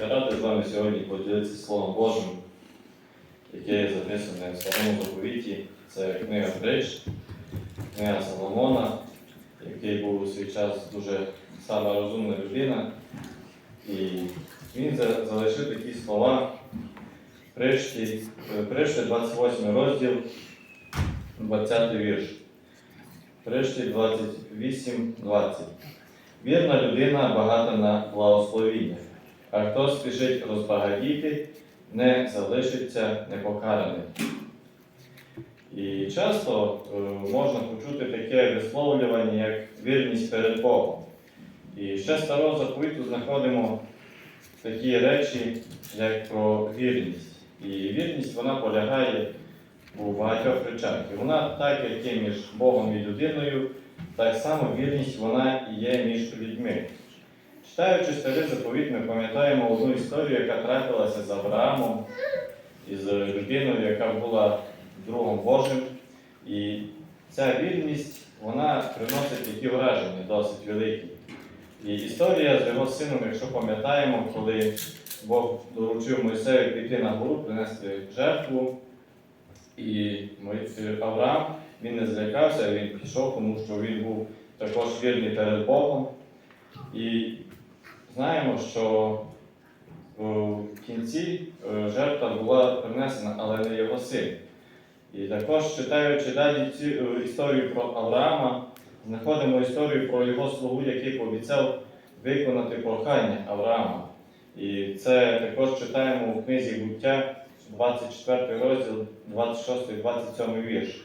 Я радий з вами сьогодні поділитися Словом Божим, яке є записане в старому заповіті. Це книга Притч, книга Соломона, який був у свій час дуже сама розумна людина. І він залишив такі слова Притчі, е, 28 розділ, 20 вірш. Притчі 28, 20. Вірна людина багата на благословіння, а хто спішить розбагатіти, не залишиться непокараним. І часто е, можна почути таке висловлювання, як вірність перед Богом. І ще старого заповіту знаходимо такі речі, як про вірність. І вірність вона полягає у багатьох речах. І вона так, як є між Богом і людиною, так само вірність вона і є між людьми. Читаючи старий заповіт, ми пам'ятаємо одну історію, яка трапилася з Авраамом і з людиною, яка була другом Божим. І ця вірність вона приносить такі враження досить великі. І історія з його сином, якщо пам'ятаємо, коли Бог доручив Мойсею піти на гору, принести жертву, і Авраам він не злякався, він пішов, тому що він був також вірний перед Богом. І знаємо, що в кінці е, жертва була принесена, але не його син. І також читаючи далі цю е, історію про Авраама, знаходимо історію про його слугу, який пообіцяв виконати прохання Авраама. І це також читаємо у книзі буття, 24 розділ, 26-27 вірш.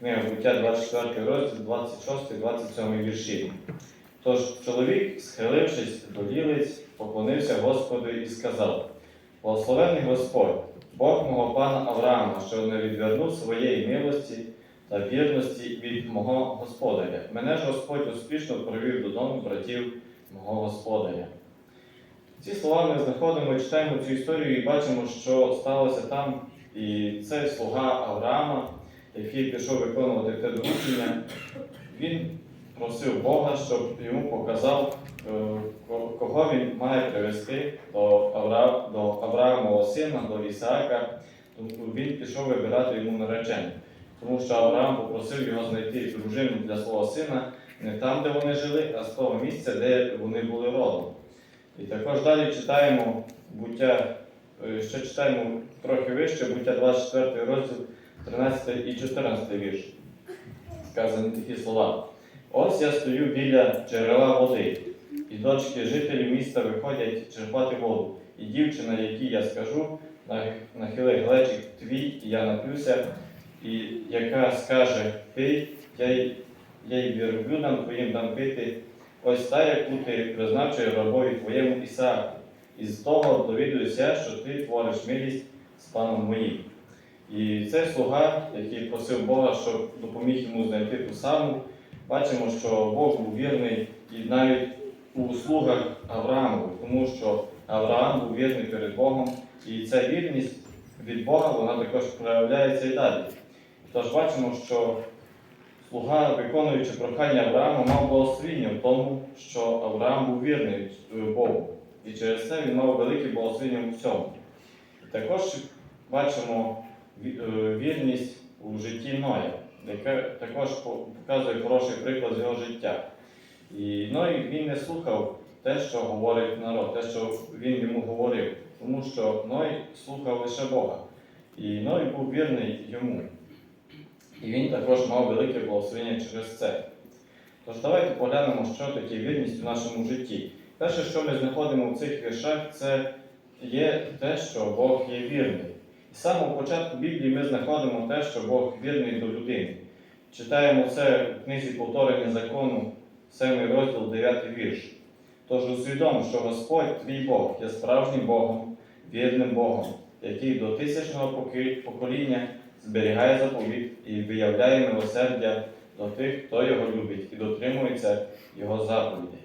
Книга буття 24 розділ, 26-27 вірші. Тож чоловік, схилившись до лілиць, поклонився Господу і сказав: Благословений Господь, Бог мого пана Авраама, що не відвернув своєї милості та вірності від мого господаря. Мене ж Господь успішно провів додому братів мого господаря. Ці слова ми знаходимо читаємо цю історію і бачимо, що сталося там. І це слуга Авраама, який пішов виконувати те доручення, він просив Бога, щоб йому показав, е, кого він має привести до, Авра... до Авраамового сина, до Ісаака. Тому він пішов вибирати йому наречення. Тому що Авраам попросив його знайти дружину для свого сина не там, де вони жили, а з того місця, де вони були родом. І також далі читаємо буття, е, ще читаємо трохи вище, буття 24 розділ, 13 і 14 вірш. Сказані такі слова. Ось я стою біля джерела води, і дочки жителів міста виходять черпати воду. І дівчина, якій я скажу, «Нах- нахили глечик твій, і я нап'юся, і яка скаже ти, я, й- я й вірблюдам твоїм дам пити, ось та, яку ти призначив рабові твоєму Ісааку. І з того довідуюся, що ти твориш милість з паном моїм. І цей слуга, який просив Бога, щоб допоміг йому знайти ту саму, бачимо, що Бог був вірний і навіть у услугах Аврааму, тому що Авраам був вірний перед Богом, і ця вірність від Бога вона також проявляється і далі. Тож бачимо, що слуга, виконуючи прохання Авраама, мав благословіння в тому, що Авраам був вірний Богу. І через це він мав велике благословіння у всьому. Також бачимо е, вірність у житті Ноя, яке також показує хороший приклад з його життя. І Ной він не слухав те, що говорить народ, те, що він йому говорив, тому що Ной слухав лише Бога. І Ной був вірний йому. І він також мав велике благословення через це. Тож давайте поглянемо, що таке вірність у нашому житті. Перше, що ми знаходимо в цих віршах, це є те, що Бог є вірний. І з самого початку Біблії ми знаходимо те, що Бог вірний до людини. Читаємо це в книзі повторення закону, 7 розділ, 9 вірш. Тож усвідом, що Господь, твій Бог, є справжнім Богом, вірним Богом, який до тисячного покоління зберігає заповіт і виявляє милосердя до тих, хто його любить і дотримується його заповідей.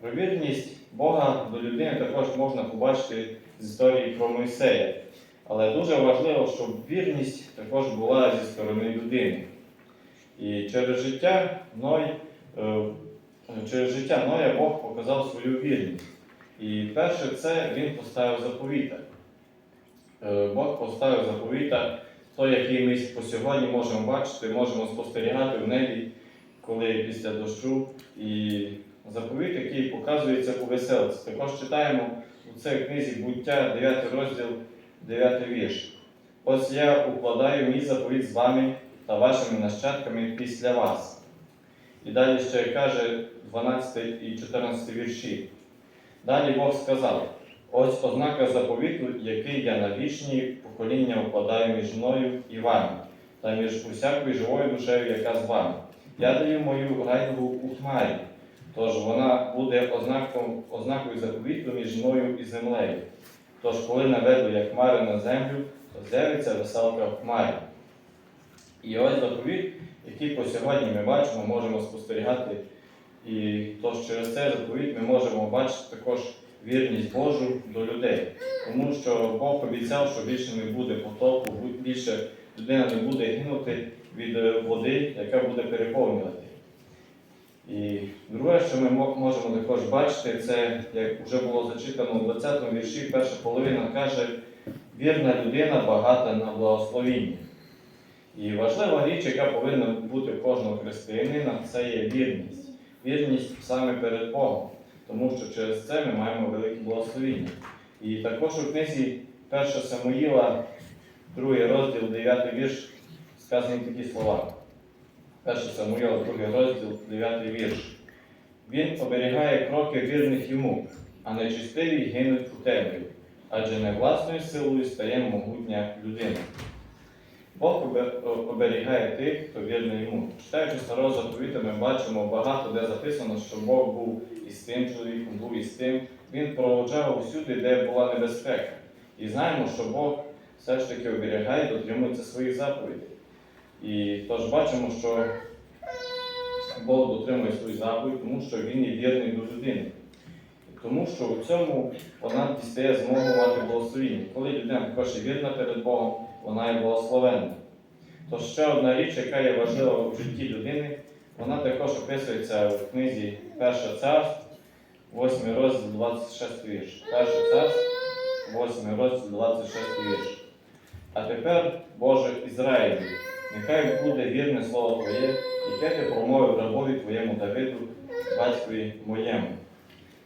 Про вірність Бога до людини також можна побачити з історії про Мойсея. Але дуже важливо, щоб вірність також була зі сторони людини. І через життя Ной, е, через життя Ноя Бог показав свою вірність. І перше це він поставив заповіта. Е, Бог поставив заповіта, той, який ми по сьогодні можемо бачити, можемо спостерігати в небі, коли після дощу. І заповіт, який показується у веселці. Також читаємо у цій книзі буття, 9 розділ, 9 вірш. Ось я укладаю мій заповіт з вами та вашими нащадками після вас. І далі ще каже 12 і 14 вірші. Далі Бог сказав: ось ознака заповіту, який я на вічні покоління укладаю між мною і вами, та між усякою живою душею, яка з вами. Я даю мою райдугу у хмарі, тож вона буде ознаком, ознакою заповіту між мною і землею. Тож, коли наведу я хмари на землю, то з'явиться веселка в хмарі. І ось заповіт, який по сьогодні ми бачимо, можемо спостерігати. І тож через цей заповіт ми можемо бачити також вірність Божу до людей. Тому що Бог обіцяв, що більше не буде потопу, більше людина не буде гинути від е, води, яка буде переповнювати. І друге, що ми можемо також бачити, це, як вже було зачитано у 20 вірші, перша половина каже, вірна людина багата на благословіння. І важлива річ, яка повинна бути у кожного християнина, це є вірність. Вірність саме перед Богом, тому що через це ми маємо велике благословіння. І також у книзі 1 Самуїла, 2 розділ, 9 вірш, сказані такі слова. 1 Самуїла, 2 розділ, 9 вірш. Він оберігає кроки вірних йому, а нечистиві гинуть у темряві, адже не власною силою стає могутня людина. Бог оберігає тих, хто вірний йому. Читаючи старого заповіта, ми бачимо багато де записано, що Бог був із тим чоловіком, був із тим. Він проводжав усюди, де була небезпека. І знаємо, що Бог все ж таки оберігає, дотримується своїх заповідей. І тож бачимо, що Бог дотримує свої заповіді, тому що він є вірний до людини. Тому що у цьому вона дістає змогу мати благословіння. Коли людина також вірна перед Богом, вона є благословенна. Тож ще одна річ, яка є важлива у житті людини, вона також описується в книзі Перше царство, 8 розділ 26 вірш. Перше царство, 8 розділ 26 вірш. А тепер, Боже Ізраїлю, нехай буде вірне слово Твоє, яке ти промовив рабові Твоєму Давиду, батькові моєму.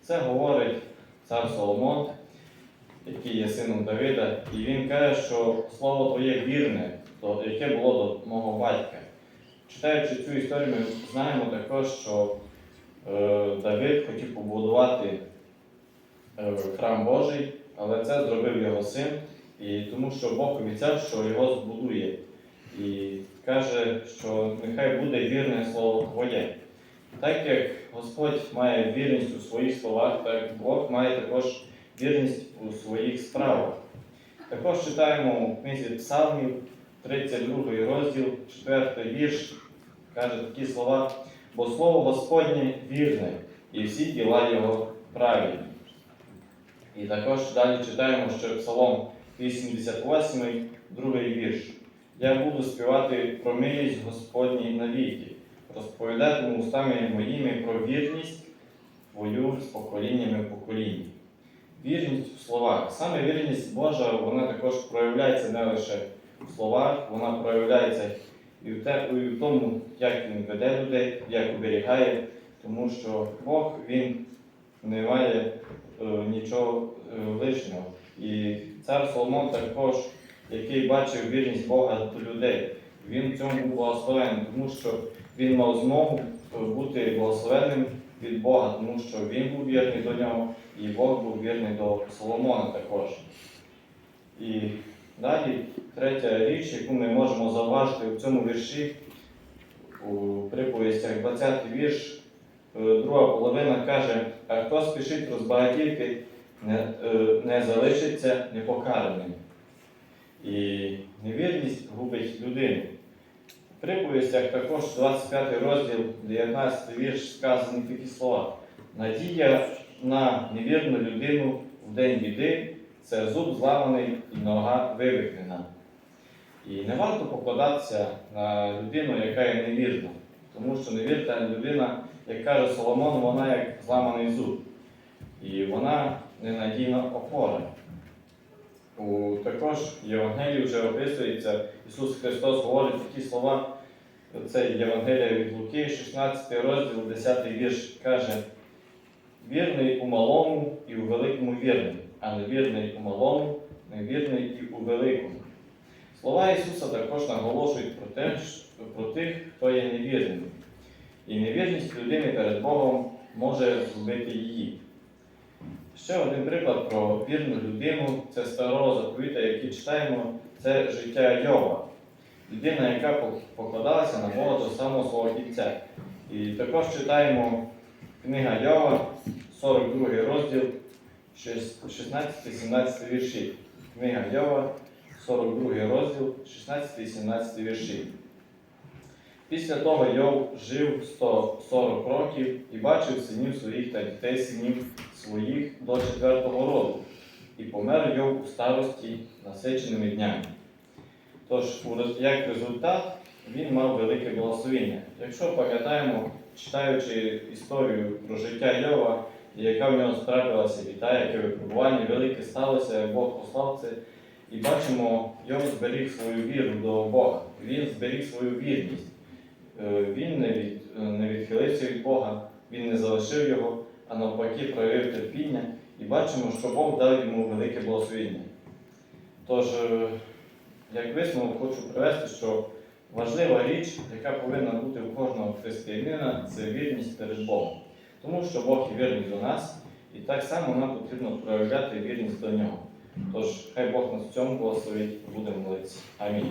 Це говорить цар Соломон, який є сином Давида, і він каже, що слово Твоє вірне, то, яке було до мого батька. Читаючи цю історію, ми знаємо також, що е, Давид хотів побудувати е, храм Божий, але це зробив його син, і тому що Бог обіцяв, що його збудує. І каже, що нехай буде вірне слово Твоє. Так як Господь має вірність у своїх словах, так Бог має також вірність у своїх справах. Також читаємо у книзі Псалмів, 32 розділ, 4 вірш, каже такі слова, бо слово Господнє вірне, і всі діла його правильні. І також далі читаємо, що Псалом 88, другий вірш. Я буду співати про милість Господній навіки, розповідатиму устами моїми про вірність твою з поколіннями в покоління. Вірність в словах. Саме вірність Божа, вона також проявляється не лише в словах, вона проявляється і в, в тому, як він веде людей, як оберігає, тому що Бог він не має е, нічого е, лишнього. І цар Соломон також, який бачив вірність Бога до людей, він в цьому був благословений, тому що він мав змогу бути благословенним від Бога, тому що він був вірний до нього, і Бог був вірний до Соломона також. І далі третя річ, яку ми можемо зауважити в цьому вірші, у приповістях 20 вірш, е, друга половина каже, а хто спішить розбагатіти, не, е, не залишиться непокараним. І невірність губить людину. В приповістях також 25 розділ, 19 вірш сказані такі слова. Надія на невірну людину в день біди це зуб зламаний і нога вивихнена. І не варто покладатися на людину, яка є невірна, тому що невірна людина, як каже Соломон, вона як зламаний зуб. і вона ненадійна опора. У також Євангелії вже описується, Ісус Христос говорить такі слова, це Євангелія від Луки, 16 розділ, 10 вірш, каже, вірний у малому і у великому вірний, а невірний у малому, невірний і у великому. Слова Ісуса також наголошують про, те, про тих, хто є невірним. І невірність людини перед Богом може згубити її. Ще один приклад про вірну людину це старого заповіта, який читаємо, це життя Йова. Людина, яка покладалася на Бога самого свого кінця. І також читаємо книга Йова, 42 розділ, 16-17 вірші. Книга Йова, 42 розділ, 16-17 вірші. Після того Йов жив 140 років і бачив синів своїх та дітей синів своїх до четвертого роду, і помер Йов у старості насиченими днями. Тож, як результат, він мав велике благословіння. Якщо пам'ятаємо, читаючи історію про життя Йова, яка в нього справилася біда, яке випробування велике сталося, Бог послав це, і бачимо, Йов зберіг свою віру до Бога, він зберіг свою вірність. Е, Він не, від, е, не відхилився від Бога, він не залишив його, а навпаки проявив терпіння і бачимо, що Бог дав йому велике благословіння. Тож, е, як висновок хочу привести, що важлива річ, яка повинна бути у кожного християнина, це вірність перед Богом. Тому що Бог є вірний до нас, і так само нам потрібно проявляти вірність до нього. Тож, хай Бог нас в цьому благословить, будемо молитися. Амінь.